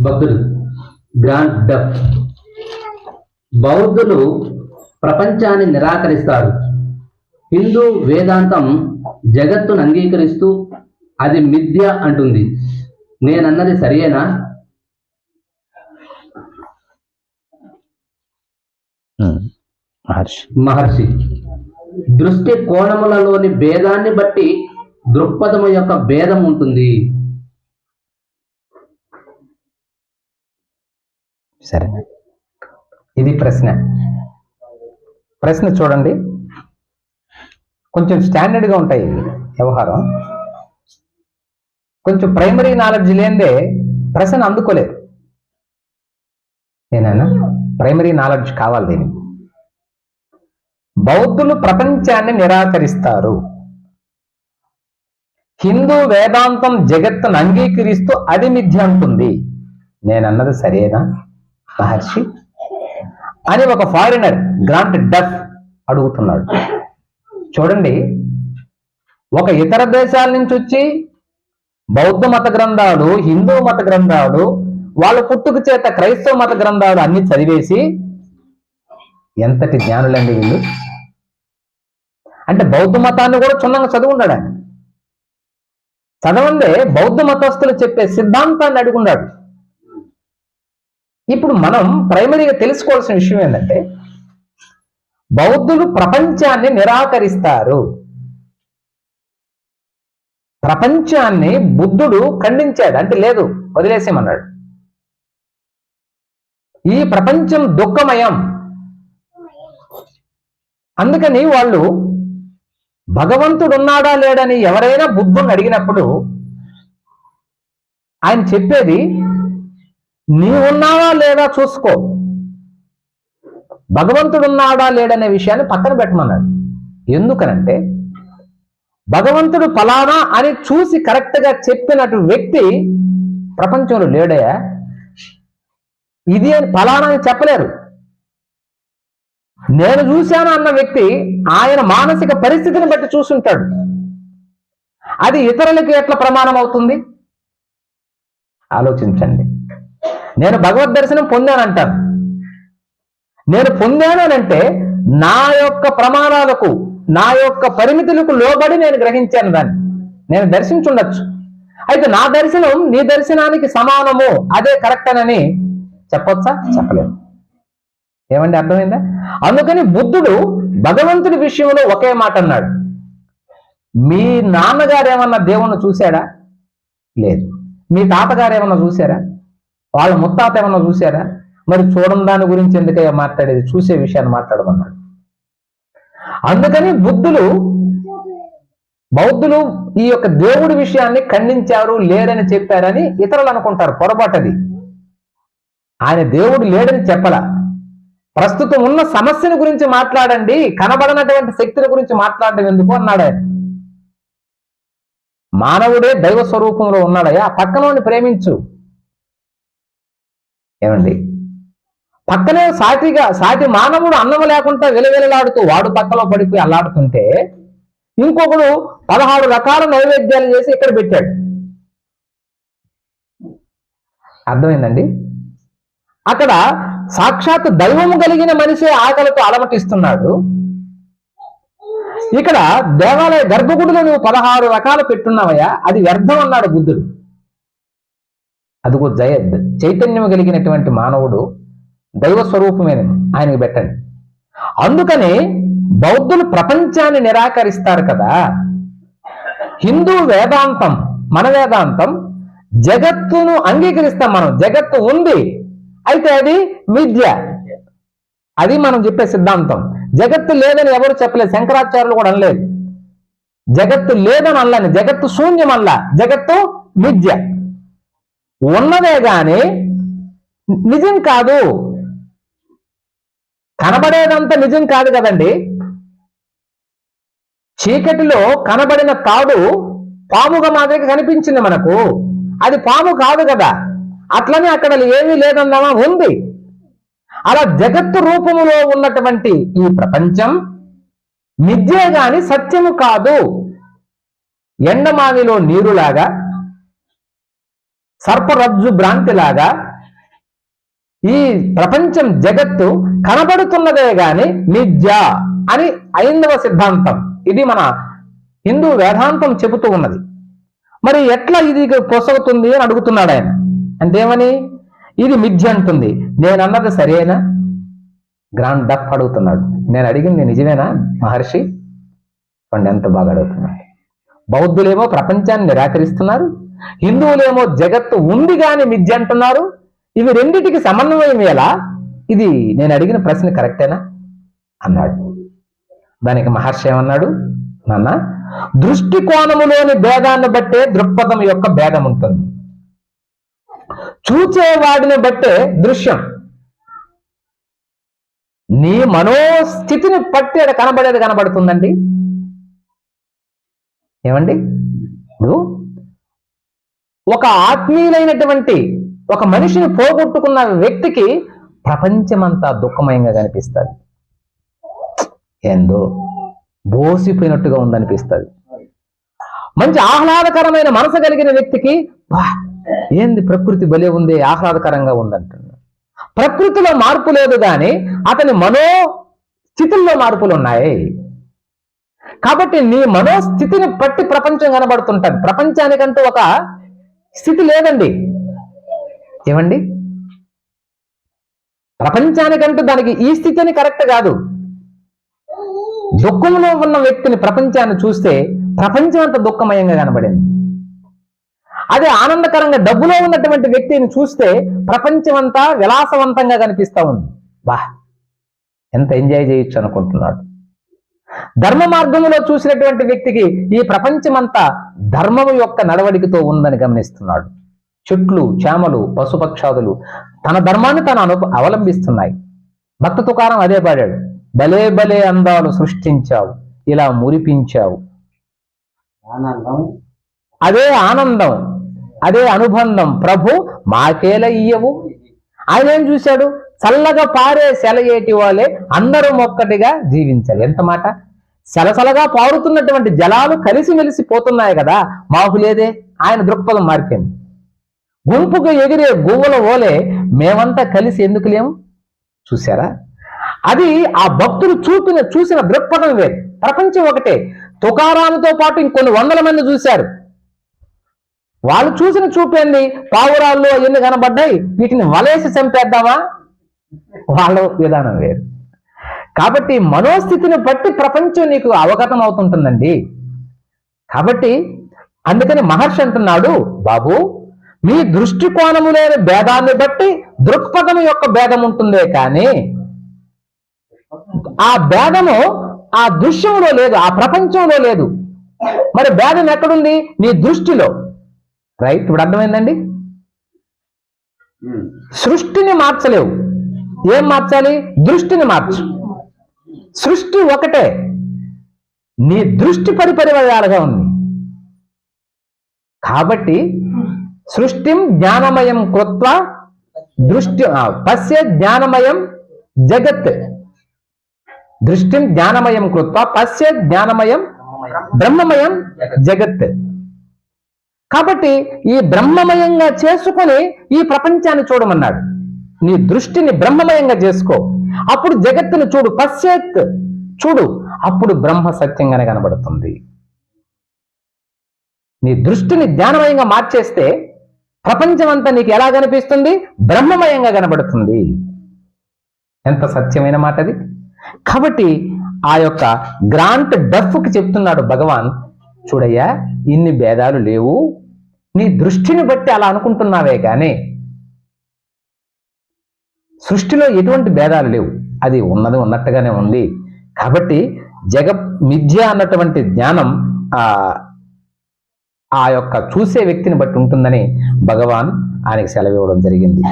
భక్తుడు గ్రాండ్ డఫ్ బౌద్ధులు ప్రపంచాన్ని నిరాకరిస్తారు. హిందూ వేదాంతం జగత్తును అంగీకరిస్తూ అది మిథ్య అంటుంది. నేనన్నది సరియేనా? మహర్షి. మహర్షి. దృష్టి కోణములలోని భేదాన్ని బట్టి దృక్పథము యొక్క భేదం ఉంటుంది. సరే. ఇది ప్రశ్న. ప్రశ్న చూడండి. కొంచెం స్టాండర్డ్గా ఉంటాయి వ్యవహారం. కొంచెం ప్రైమరీ నాలెడ్జ్ లేనిదే ప్రశ్న అందుకోలేదు. ఏనాయనా ప్రైమరీ నాలెడ్జ్ కావాలి దీనికి. బౌద్ధులు ప్రపంచాన్ని నిరాకరిస్తారు. హిందూ వేదాంతం జగత్తును అంగీకరిస్తూ అది మిథ్య అంటుంది. నేనన్నది సరేనా? మహర్షి అని ఒక ఫారినర్ గ్రాంట్ డఫ్ అడుగుతున్నాడు. చూడండి ఒక ఇతర దేశాల నుంచి వచ్చి బౌద్ధ మత గ్రంథాలు హిందూ మత గ్రంథాలు వాళ్ళ పుట్టుక చేత క్రైస్తవ మత గ్రంథాలు అన్ని చదివేసి ఎంతటి జ్ఞానులండి వీళ్ళు? అంటే బౌద్ధ మతాన్ని కూడా చిన్నగా చదువున్నాడు ఆయన. చదవందే బౌద్ధ మతస్థులు చెప్పే సిద్ధాంతాన్ని అడుగున్నాడు. ఇప్పుడు మనం ప్రైమరీగా తెలుసుకోవాల్సిన విషయం ఏంటంటే బౌద్ధులు ప్రపంచాన్ని నిరాకరిస్తారు. ప్రపంచాన్ని బుద్ధుడు ఖండించాడు అంటే లేదు వదిలేసేమన్నాడు ఈ ప్రపంచం దుఃఖమయం. అందుకని వాళ్ళు భగవంతుడు ఉన్నాడా లేడని ఎవరైనా బుద్ధుని అడిగినప్పుడు ఆయన చెప్పేది నీ ఉన్నావా లేదా చూసుకో. భగవంతుడున్నాడా లేడనే విషయాన్ని పక్కన పెట్టమన్నాడు. ఎందుకనంటే భగవంతుడు ఫలానా అని చూసి కరెక్ట్గా వ్యక్తి ప్రపంచంలో లేడయా ఇది అని ఫలానా అని చెప్పలేరు. నేను చూశాను అన్న వ్యక్తి ఆయన మానసిక పరిస్థితిని బట్టి చూసుంటాడు. అది ఇతరులకి ఎట్లా ప్రమాణం అవుతుంది? ఆలోచించండి. నేను భగవద్ దర్శనం పొందానంటాను నేను పొందాను అంటే నా యొక్క ప్రమాణాలకు నా యొక్క పరిమితులకు లోబడి నేను గ్రహించాను దాన్ని. నేను దర్శించుండొచ్చు. అయితే నా దర్శనం నీ దర్శనానికి సమానము అదే కరెక్ట్ అని చెప్పొచ్చా? చెప్పలేము ఏమండి అర్థమైందా? అందుకని బుద్ధుడు భగవంతుడి విషయంలో ఒకే మాట అన్నాడు. మీ నాన్నగారు ఏమన్నా దేవుణ్ణి చూశాడా? లేదు. మీ తాతగారు ఏమన్నా చూశారా? వాళ్ళ ముత్తాత ఏమన్నా చూశారా? మరి చూడని దాని గురించి ఎందుకయ్యా మాట్లాడేది? చూసే విషయాన్ని మాట్లాడమన్నాడు. అందుకని బుద్ధులు బౌద్ధులు ఈ యొక్క దేవుడి విషయాన్ని ఖండించారు లేరని చెప్పారని ఇతరులు అనుకుంటారు. పొరపాటది. ఆయన దేవుడు లేడని చెప్పలా. ప్రస్తుతం ఉన్న సమస్యను గురించి మాట్లాడండి కనబడనటువంటి శక్తుల గురించి మాట్లాడడం ఎందుకు అన్నాడు ఆయన. మానవుడే దైవ స్వరూపంలో ఉన్నాడయ్యా పక్కనోని ప్రేమించు. ఏమండి? పక్కనే సాటిగా సాటి మానవుడు అన్నం లేకుండా వెలవెలలాడుతూ వాడు పక్కలో పడిపోయి అల్లాడుతుంటే ఇంకొకడు పదహారు రకాల నైవేద్యాలు చేసి ఇక్కడ పెట్టాడు. అర్థమైందండి? అక్కడ సాక్షాత్ దైవము కలిగిన మనిషే ఆకలితో అలమటిస్తున్నాడు. ఇక్కడ దేవాలయ గర్భగుడిలో నువ్వు పదహారు రకాలు పెట్టున్నావయ్యా అది వ్యర్థం అన్నాడు బుద్ధుడు. అదిగో జయ చైతన్యం కలిగినటువంటి మానవుడు దైవ స్వరూపమే ఆయనకి పెట్టండి. అందుకని బౌద్ధులు ప్రపంచాన్ని నిరాకరిస్తారు కదా. హిందూ వేదాంతం మన వేదాంతం జగత్తును అంగీకరిస్తాం మనం జగత్తు ఉంది. అయితే అది విద్య అది మనం చెప్పే సిద్ధాంతం. జగత్తు లేదని ఎవరు చెప్పలేదు శంకరాచార్యులు కూడా అనలేదు. జగత్తు లేదని అనలేని జగత్తు శూన్యం అల్ల జగత్తు విద్య ఉన్నదే గాని నిజం కాదు. కనబడేదంతా నిజం కాదు కదండి. చీకటిలో కనబడిన తాడు పాముగా మాదిరిగా కనిపించింది మనకు. అది పాము కాదు కదా. అట్లనే అక్కడ ఏమీ లేదన్నామా? ఉంది. అలా జగత్తు రూపములో ఉన్నటువంటి ఈ ప్రపంచం మిథ్యే గాని సత్యము కాదు. ఎండమావిలో నీరులాగా సర్పరజ్జు భ్రాంతిలాగా ఈ ప్రపంచం జగత్తు కనబడుతున్నదే గాని నిజ అని ఐందవ సిద్ధాంతం. ఇది మన హిందూ వేదాంతం చెబుతూ ఉన్నది. మరి ఎట్లా ఇది కొసగుతుంది అని అడుగుతున్నాడు ఆయన. అంతేమని? ఇది మిథ్య అంటుంది. నేను అన్నది సరేనా? గ్రాండ్ డఫ్ అడుగుతున్నాడు. నేను అడిగింది నిజమేనా మహర్షి? చూడండి ఎంత బాగా అడుగుతున్నాడు. బౌద్ధులేమో ప్రపంచాన్ని నిరాకరిస్తున్నారు. హిందువులేమో జగత్తు ఉంది గాని మిథ్య అంటున్నారు. ఇవి రెండిటికి సమన్వయం ఎలా? ఇది నేను అడిగిన ప్రశ్న కరెక్టేనా? అన్నాడు. దానికి మహర్షి ఏమన్నాడు? నాన్న దృష్టికోణములోని భేదాన్ని బట్టే దృక్పథం యొక్క భేదం ఉంటుంది. చూచేవాడిని బట్టే దృశ్యం. నీ మనోస్థితిని పట్టి కనబడేది కనబడుతుందండి. ఏమండి? ఇప్పుడు ఒక ఆత్మీయులైనటువంటి ఒక మనిషిని పోగొట్టుకున్న వ్యక్తికి ప్రపంచమంతా దుఃఖమయంగా కనిపిస్తుంది. ఏందో? బోసిపోయినట్టుగా ఉందనిపిస్తుంది. మంచి ఆహ్లాదకరమైన మనసు కలిగిన వ్యక్తికి బా ఏంది ప్రకృతి భలే ఉంది ఆహ్లాదకరంగా ఉందంటున్నాడు. ప్రకృతిలో మార్పు లేదు కానీ అతని మనో స్థితుల్లో మార్పులు ఉన్నాయి. కాబట్టి నీ మనోస్థితిని బట్టి ప్రపంచం కనబడుతుంటది. ప్రపంచానికంటూ ఒక స్థితి లేదండి. ఏమండి? ప్రపంచానికంటూ దానికి ఈ స్థితి అని కరెక్ట్ కాదు. దుఃఖంలో ఉన్న వ్యక్తిని ప్రపంచాన్ని చూస్తే ప్రపంచం అంత దుఃఖమయంగా కనబడింది. అదే ఆనందకరంగా డబ్బులో ఉన్నటువంటి వ్యక్తిని చూస్తే ప్రపంచం అంతా విలాసవంతంగా కనిపిస్తా ఉంది. బా ఎంత ఎంజాయ్ చేయొచ్చు అనుకుంటున్నాడు. ధర్మ మార్గంలో చూసినటువంటి వ్యక్తికి ఈ ప్రపంచమంతా ధర్మము యొక్క నడవడికతో ఉందని గమనిస్తున్నాడు. చెట్లు చేమలు పశుపక్షాదులు తన ధర్మాన్ని తను అను అవలంబిస్తున్నాయి. భక్త తుకారం అదే పాడాడు. భలే భలే అందాలు సృష్టించావు. ఇలా మురిపించావు. ఆనందం. అదే ఆనందం. అదే అనుబంధం. ప్రభు మాకేల ఇయ్యవు? ఆయన ఏం చూశాడు? చల్లగా పారే సెలయేటి వాళ్ళే అందరూ ఒక్కటిగా జీవించాలి. ఎంత మాట? సలసలగా పారుతున్నటువంటి జలాలు కలిసిమెలిసి పోతున్నాయి కదా మాకు లేదే ఆయన దృక్పథం మారిపోయింది. గుంపుకు ఎగిరే గువ్వల ఓలే మేమంతా కలిసి ఎందుకు లేము? చూసారా అది ఆ భక్తులు చూపిన చూసిన దృక్పథం వేరు. ప్రపంచం ఒకటే. తుకారాముతో పాటు ఇంకొన్ని వందల మంది చూశారు. వాళ్ళు చూసిన చూపేంది పావురాళ్ళు అవన్నీ కనబడ్డాయి. వీటిని వలేసి చంపేద్దామా? వాళ్ళ విధానం వేరు. కాబట్టి మనోస్థితిని బట్టి ప్రపంచం నీకు అవగతం అవుతుంటుందండి. కాబట్టి అందుకని మహర్షి అంటున్నాడు బాబు మీ దృష్టికోణము లేని భేదాన్ని బట్టి దృక్పథం యొక్క భేదం ఉంటుందే కానీ ఆ భేదము ఆ దృశ్యంలో లేదు ఆ ప్రపంచంలో లేదు. మరి భేదం ఎక్కడుంది? నీ దృష్టిలో. రైట్ ఇప్పుడు అర్థమైందండి. సృష్టిని మార్చలేవు. ఏం మార్చాలి? దృష్టిని మార్చు. సృష్టి ఒకటే. నీ దృష్టి పరిపరివయాలుగా ఉంది. కాబట్టి సృష్టిం జ్ఞానమయం కృత్వ దృష్టి పశ్య జ్ఞానమయం జగత్. దృష్టిం జ్ఞానమయం కృత్వ పశ్య జ్ఞానమయం బ్రహ్మమయం జగత్. కాబట్టి ఈ బ్రహ్మమయంగా చేసుకొని ఈ ప్రపంచాన్ని చూడమన్నాడు. నీ దృష్టిని బ్రహ్మమయంగా చేసుకో. అప్పుడు జగత్తును చూడు పశ్చేత్ చూడు అప్పుడు బ్రహ్మ సత్యంగానే కనబడుతుంది. నీ దృష్టిని ధ్యానమయంగా మార్చేస్తే ప్రపంచం అంతా నీకు ఎలా కనిపిస్తుంది? బ్రహ్మమయంగా కనబడుతుంది. ఎంత సత్యమైన మాట అది కాబట్టి ఆ యొక్క గ్రాంట్ డఫ్కి చెప్తున్నాడు భగవాన్ చూడయ్యా ఇన్ని భేదాలు లేవు. నీ దృష్టిని బట్టి అలా అనుకుంటున్నావే కానీ సృష్టిలో ఎటువంటి భేదాలు లేవు. అది ఉన్నది ఉన్నట్టుగానే ఉంది. కాబట్టి జగ మిథ్య అన్నటువంటి జ్ఞానం ఆ ఆ యొక్క చూసే వ్యక్తిని బట్టి ఉంటుందని భగవాన్ ఆయనకి సెలవు ఇవ్వడం జరిగింది.